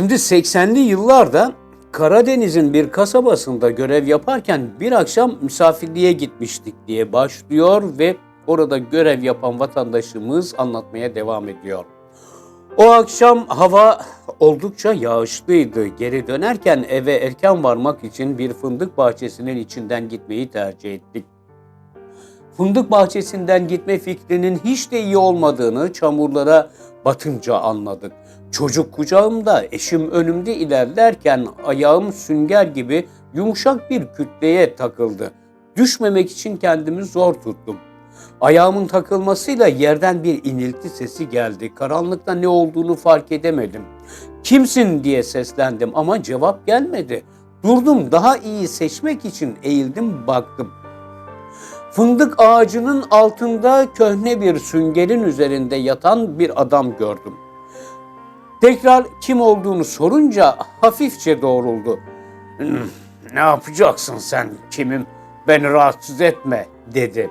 Şimdi 80'li yıllarda Karadeniz'in bir kasabasında görev yaparken bir akşam misafirliğe gitmiştik diye başlıyor ve orada görev yapan vatandaşımız anlatmaya devam ediyor. O akşam hava oldukça yağışlıydı. Geri dönerken eve erken varmak için bir fındık bahçesinin içinden gitmeyi tercih ettik. Fındık bahçesinden gitme fikrinin hiç de iyi olmadığını çamurlara batınca anladık. Çocuk kucağımda, eşim önümde ilerlerken ayağım sünger gibi yumuşak bir kütleye takıldı. Düşmemek için kendimi zor tuttum. Ayağımın takılmasıyla yerden bir inilti sesi geldi. Karanlıkta ne olduğunu fark edemedim. Kimsin diye seslendim ama cevap gelmedi. Durdum daha iyi seçmek için eğildim baktım. Fındık ağacının altında köhne bir süngerin üzerinde yatan bir adam gördüm. Tekrar kim olduğunu sorunca hafifçe doğruldu. "Hmm, Ne yapacaksın sen kimim? Beni rahatsız etme dedi.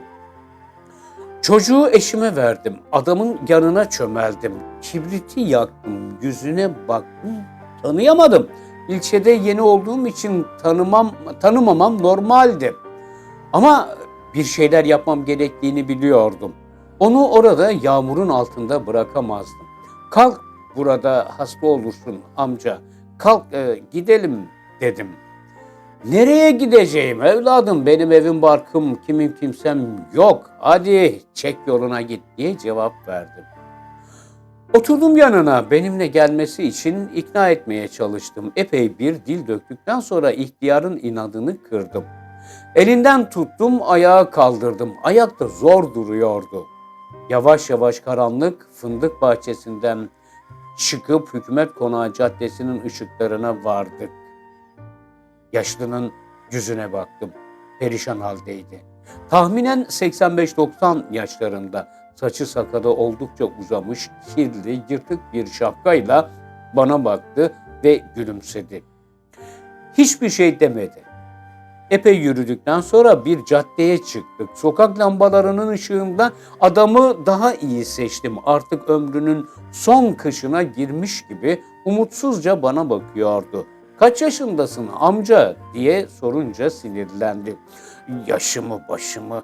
Çocuğu eşime verdim. Adamın yanına çömeldim. Kibriti yaktım. Yüzüne baktım. Tanıyamadım. İlçede yeni olduğum için tanımam, tanımamam normaldi. Ama bir şeyler yapmam gerektiğini biliyordum. Onu orada yağmurun altında bırakamazdım. Kalk burada hasta olursun amca. Kalk e, gidelim dedim. Nereye gideceğim evladım benim evim barkım kimim kimsem yok. Hadi çek yoluna git diye cevap verdim. Oturdum yanına benimle gelmesi için ikna etmeye çalıştım. Epey bir dil döktükten sonra ihtiyarın inadını kırdım. Elinden tuttum, ayağa kaldırdım. Ayakta zor duruyordu. Yavaş yavaş karanlık fındık bahçesinden çıkıp Hükümet Konağı Caddesi'nin ışıklarına vardık. Yaşlının yüzüne baktım. Perişan haldeydi. Tahminen 85-90 yaşlarında. Saçı sakalı oldukça uzamış, kirli, yırtık bir şapkayla bana baktı ve gülümsedi. Hiçbir şey demedi. Epey yürüdükten sonra bir caddeye çıktık. Sokak lambalarının ışığında adamı daha iyi seçtim. Artık ömrünün son kışına girmiş gibi umutsuzca bana bakıyordu. Kaç yaşındasın amca diye sorunca sinirlendi. Yaşımı başımı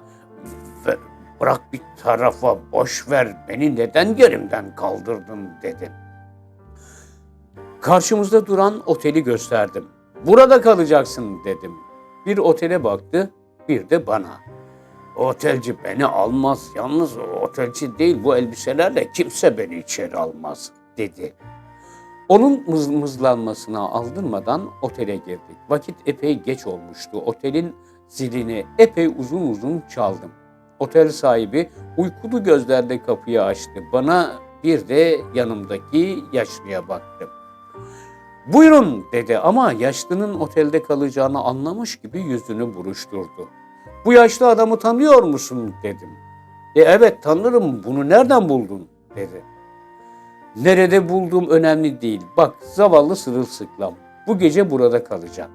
ver, bırak bir tarafa boş ver beni neden yerimden kaldırdın dedi. Karşımızda duran oteli gösterdim. Burada kalacaksın dedim. Bir otele baktı, bir de bana. Otelci beni almaz. Yalnız otelci değil bu elbiselerle kimse beni içeri almaz dedi. Onun mız mızlanmasına aldırmadan otele girdik. Vakit epey geç olmuştu. Otelin zilini epey uzun uzun çaldım. Otel sahibi uykulu gözlerle kapıyı açtı. Bana bir de yanımdaki yaşlıya baktı. Buyurun dedi ama yaşlının otelde kalacağını anlamış gibi yüzünü buruşturdu. Bu yaşlı adamı tanıyor musun dedim. E evet tanırım bunu nereden buldun dedi. Nerede bulduğum önemli değil. Bak zavallı sırılsıklam. Bu gece burada kalacak.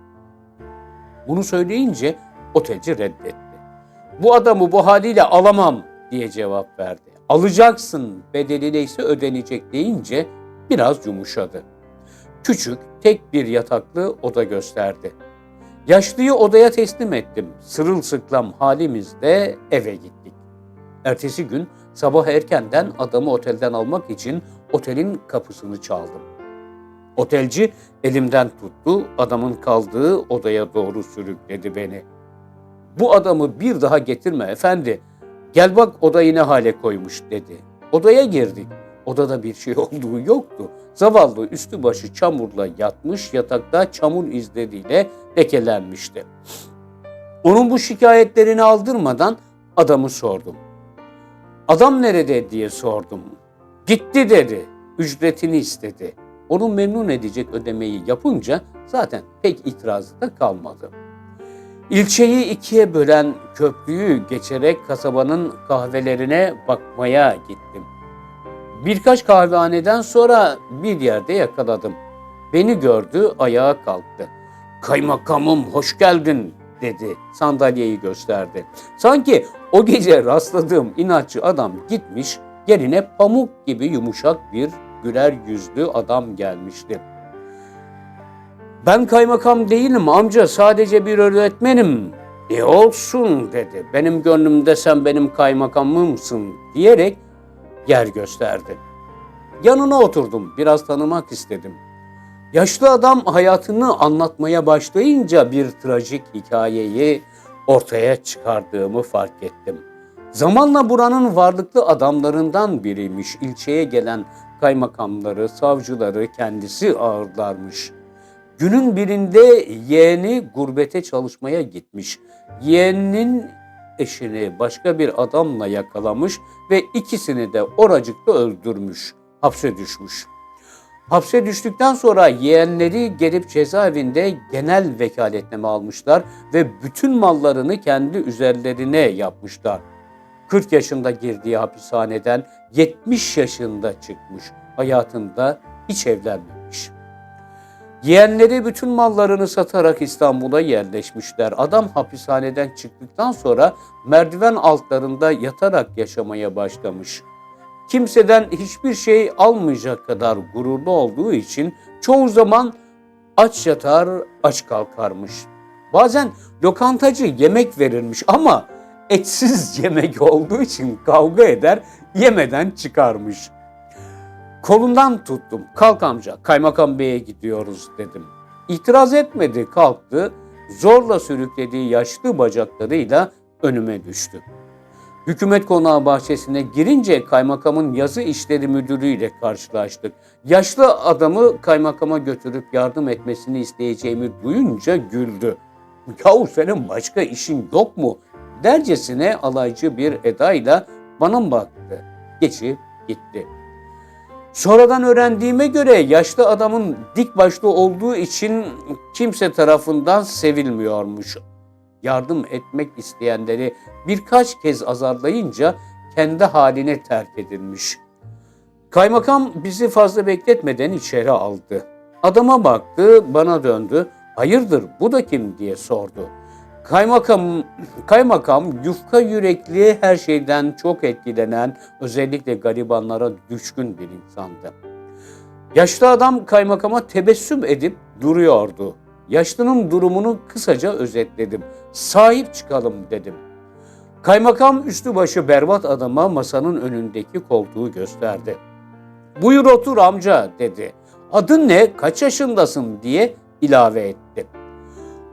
Bunu söyleyince otelci reddetti. Bu adamı bu haliyle alamam diye cevap verdi. Alacaksın bedeli neyse ödenecek deyince biraz yumuşadı. Küçük, tek bir yataklı oda gösterdi. Yaşlıyı odaya teslim ettim. Sırılsıklam halimizde eve gittik. Ertesi gün sabah erkenden adamı otelden almak için otelin kapısını çaldım. Otelci elimden tuttu, adamın kaldığı odaya doğru sürükledi beni. Bu adamı bir daha getirme efendi. Gel bak odayı ne hale koymuş dedi. Odaya girdik. Odada bir şey olduğu yoktu. Zavallı üstü başı çamurla yatmış, yatakta çamur izleriyle lekelenmişti. Onun bu şikayetlerini aldırmadan adamı sordum. Adam nerede diye sordum. Gitti dedi. Ücretini istedi. Onu memnun edecek ödemeyi yapınca zaten pek itirazı da kalmadı. İlçeyi ikiye bölen köprüyü geçerek kasabanın kahvelerine bakmaya gittim. Birkaç kahvehaneden sonra bir yerde yakaladım. Beni gördü, ayağa kalktı. Kaymakamım hoş geldin dedi. Sandalyeyi gösterdi. Sanki o gece rastladığım inatçı adam gitmiş, yerine pamuk gibi yumuşak bir güler yüzlü adam gelmişti. Ben kaymakam değilim amca sadece bir öğretmenim. E olsun dedi. Benim gönlümde sen benim kaymakamımsın diyerek yer gösterdi. Yanına oturdum. Biraz tanımak istedim. Yaşlı adam hayatını anlatmaya başlayınca bir trajik hikayeyi ortaya çıkardığımı fark ettim. Zamanla buranın varlıklı adamlarından biriymiş. İlçeye gelen kaymakamları, savcıları kendisi ağırlarmış. Günün birinde yeğeni gurbete çalışmaya gitmiş. Yeğeninin eşini başka bir adamla yakalamış ve ikisini de oracıkta öldürmüş, hapse düşmüş. Hapse düştükten sonra yeğenleri gelip cezaevinde genel vekaletname almışlar ve bütün mallarını kendi üzerlerine yapmışlar. 40 yaşında girdiği hapishaneden 70 yaşında çıkmış. Hayatında hiç evlenmemiş. Yeğenleri bütün mallarını satarak İstanbul'a yerleşmişler. Adam hapishaneden çıktıktan sonra merdiven altlarında yatarak yaşamaya başlamış. Kimseden hiçbir şey almayacak kadar gururlu olduğu için çoğu zaman aç yatar, aç kalkarmış. Bazen lokantacı yemek verirmiş ama etsiz yemek olduğu için kavga eder, yemeden çıkarmış. Kolundan tuttum. Kalk amca, kaymakam beye gidiyoruz dedim. İtiraz etmedi, kalktı. Zorla sürüklediği yaşlı bacaklarıyla önüme düştü. Hükümet konağı bahçesine girince kaymakamın yazı işleri müdürüyle karşılaştık. Yaşlı adamı kaymakama götürüp yardım etmesini isteyeceğimi duyunca güldü. Yahu senin başka işin yok mu? Dercesine alaycı bir edayla bana baktı. Geçip gitti. Sonradan öğrendiğime göre yaşlı adamın dik başlı olduğu için kimse tarafından sevilmiyormuş. Yardım etmek isteyenleri birkaç kez azarlayınca kendi haline terk edilmiş. Kaymakam bizi fazla bekletmeden içeri aldı. Adama baktı, bana döndü. Hayırdır bu da kim diye sordu. Kaymakam, kaymakam yufka yürekli her şeyden çok etkilenen özellikle garibanlara düşkün bir insandı. Yaşlı adam kaymakama tebessüm edip duruyordu. Yaşlının durumunu kısaca özetledim. Sahip çıkalım dedim. Kaymakam üstü başı berbat adama masanın önündeki koltuğu gösterdi. Buyur otur amca dedi. Adın ne, kaç yaşındasın diye ilave etti.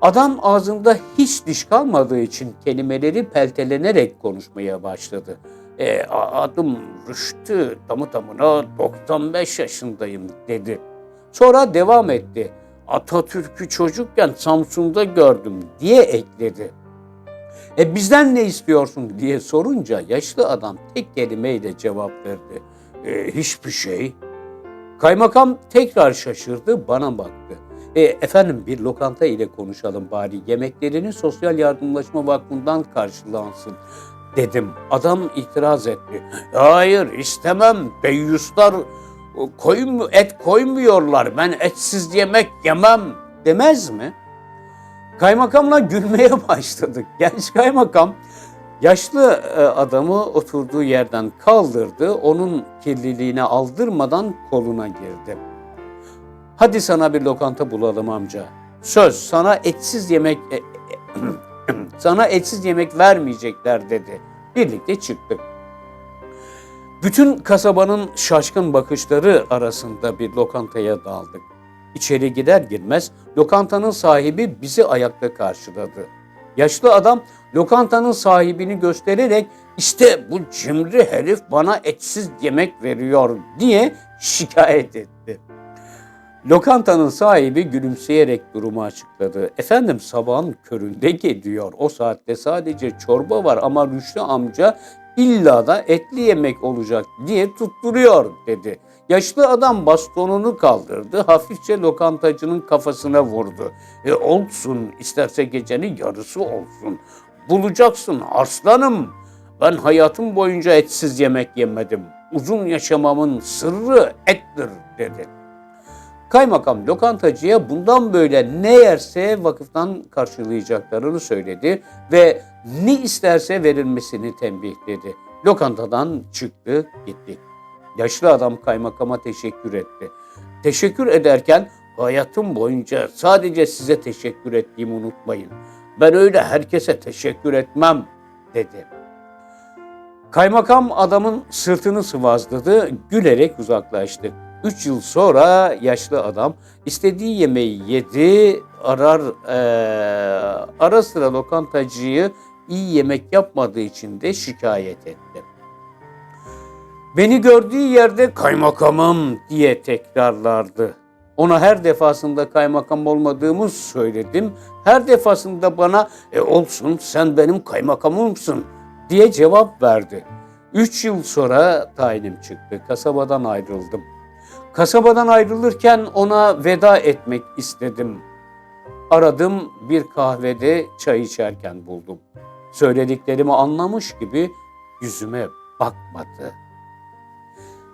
Adam ağzında hiç diş kalmadığı için kelimeleri peltelenerek konuşmaya başladı. E, adım Rüştü, tamı tamına 95 yaşındayım dedi. Sonra devam etti. Atatürk'ü çocukken Samsun'da gördüm diye ekledi. E bizden ne istiyorsun diye sorunca yaşlı adam tek kelimeyle cevap verdi. E, hiçbir şey. Kaymakam tekrar şaşırdı bana baktı. E, efendim bir lokanta ile konuşalım bari yemeklerini Sosyal Yardımlaşma Vakfı'ndan karşılansın dedim. Adam itiraz etti. Hayır istemem deyyuslar koymu, et koymuyorlar ben etsiz yemek yemem demez mi? Kaymakamla gülmeye başladık. Genç kaymakam yaşlı e, adamı oturduğu yerden kaldırdı. Onun kirliliğine aldırmadan koluna girdi. Hadi sana bir lokanta bulalım amca. Söz sana etsiz yemek e, e, sana etsiz yemek vermeyecekler dedi. Birlikte çıktık. Bütün kasabanın şaşkın bakışları arasında bir lokantaya daldık. İçeri gider girmez lokantanın sahibi bizi ayakta karşıladı. Yaşlı adam lokantanın sahibini göstererek işte bu cimri herif bana etsiz yemek veriyor diye şikayet etti. Lokantanın sahibi gülümseyerek durumu açıkladı. Efendim sabahın köründe geliyor. O saatte sadece çorba var ama Rüştü amca illa da etli yemek olacak diye tutturuyor dedi. Yaşlı adam bastonunu kaldırdı, hafifçe lokantacının kafasına vurdu. E olsun, isterse gecenin yarısı olsun. Bulacaksın aslanım. Ben hayatım boyunca etsiz yemek yemedim. Uzun yaşamamın sırrı ettir dedi. Kaymakam lokantacıya bundan böyle ne yerse vakıftan karşılayacaklarını söyledi ve ne isterse verilmesini tembihledi. Lokantadan çıktı gitti. Yaşlı adam kaymakama teşekkür etti. Teşekkür ederken hayatım boyunca sadece size teşekkür ettiğimi unutmayın. Ben öyle herkese teşekkür etmem dedi. Kaymakam adamın sırtını sıvazladı, gülerek uzaklaştı. Üç yıl sonra yaşlı adam istediği yemeği yedi, arar eee, ara sıra lokantacıyı iyi yemek yapmadığı için de şikayet etti. Beni gördüğü yerde kaymakamım diye tekrarlardı. Ona her defasında kaymakam olmadığımı söyledim. Her defasında bana e olsun sen benim kaymakamımsın diye cevap verdi. Üç yıl sonra tayinim çıktı. Kasabadan ayrıldım. Kasabadan ayrılırken ona veda etmek istedim. Aradım bir kahvede çay içerken buldum. Söylediklerimi anlamış gibi yüzüme bakmadı.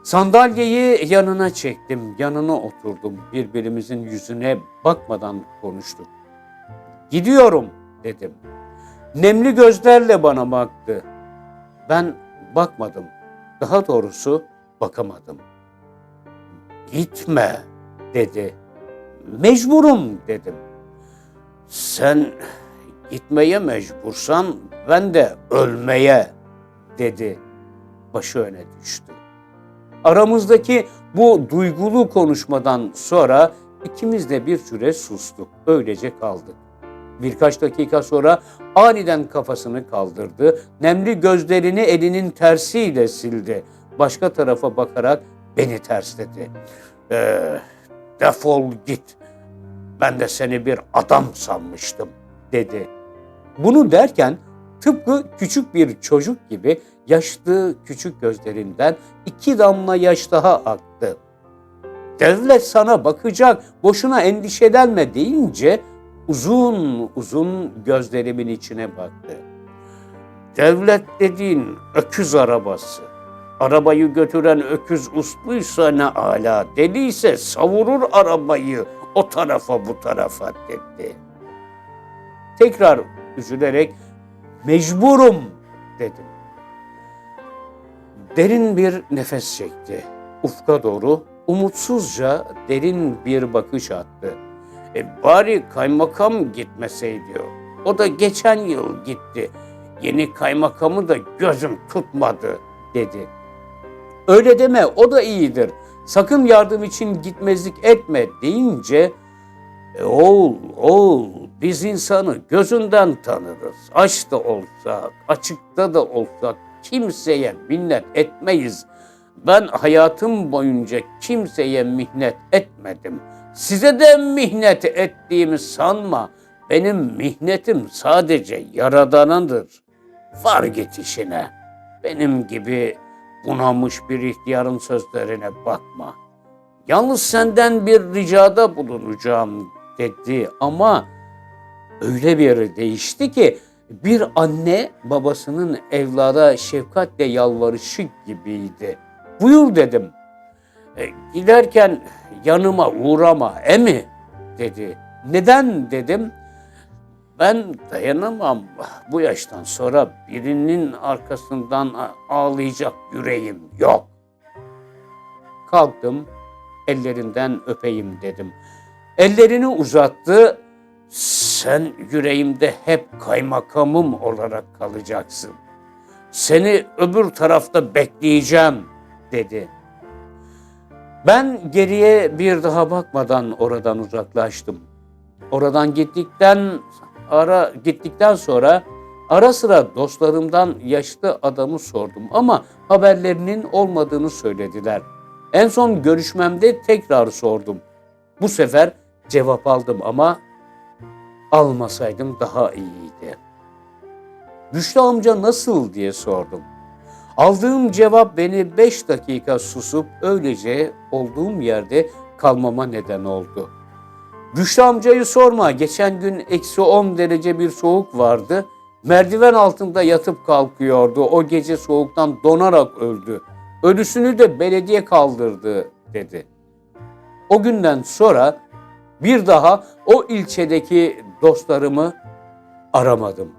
Sandalyeyi yanına çektim, yanına oturdum. Birbirimizin yüzüne bakmadan konuştuk. Gidiyorum dedim. Nemli gözlerle bana baktı. Ben bakmadım. Daha doğrusu bakamadım. Gitme dedi. Mecburum dedim. Sen gitmeye mecbursan ben de ölmeye dedi. Başı öne düştü. Aramızdaki bu duygulu konuşmadan sonra ikimiz de bir süre sustuk. Öylece kaldık. Birkaç dakika sonra aniden kafasını kaldırdı. Nemli gözlerini elinin tersiyle sildi. Başka tarafa bakarak beni tersledi. "Ee, defol git. Ben de seni bir adam sanmıştım dedi. Bunu derken tıpkı küçük bir çocuk gibi yaşlı küçük gözlerinden iki damla yaş daha aktı. Devlet sana bakacak, boşuna endişelenme deyince uzun uzun gözlerimin içine baktı. Devlet dediğin öküz arabası. Arabayı götüren öküz usluysa ne ala, deliyse savurur arabayı o tarafa bu tarafa dedi. Tekrar üzülerek mecburum dedim. Derin bir nefes çekti. Ufka doğru umutsuzca derin bir bakış attı. E bari kaymakam gitmeseydi o. O da geçen yıl gitti. Yeni kaymakamı da gözüm tutmadı dedi. Öyle deme o da iyidir. Sakın yardım için gitmezlik etme deyince e, oğul, oğul biz insanı gözünden tanırız. Aç da olsak, açıkta da olsak kimseye minnet etmeyiz. Ben hayatım boyunca kimseye mihnet etmedim. Size de mihnet ettiğimi sanma. Benim mihnetim sadece yaradanındır. Var git işine. Benim gibi bunamış bir ihtiyarın sözlerine bakma. Yalnız senden bir ricada bulunacağım dedi ama öyle bir değişti ki bir anne babasının evlada şefkatle yalvarışı gibiydi. Buyur dedim. E, giderken yanıma uğrama emi dedi. Neden dedim. Ben dayanamam. Bu yaştan sonra birinin arkasından ağlayacak yüreğim yok. Kalktım, ellerinden öpeyim dedim. Ellerini uzattı. Sen yüreğimde hep kaymakamım olarak kalacaksın. Seni öbür tarafta bekleyeceğim dedi. Ben geriye bir daha bakmadan oradan uzaklaştım. Oradan gittikten ara gittikten sonra ara sıra dostlarımdan yaşlı adamı sordum ama haberlerinin olmadığını söylediler. En son görüşmemde tekrar sordum. Bu sefer cevap aldım ama almasaydım daha iyiydi. Güçlü amca nasıl diye sordum. Aldığım cevap beni beş dakika susup öylece olduğum yerde kalmama neden oldu. Güçlü amcayı sorma. Geçen gün eksi 10 derece bir soğuk vardı. Merdiven altında yatıp kalkıyordu. O gece soğuktan donarak öldü. Ölüsünü de belediye kaldırdı dedi. O günden sonra bir daha o ilçedeki dostlarımı aramadım.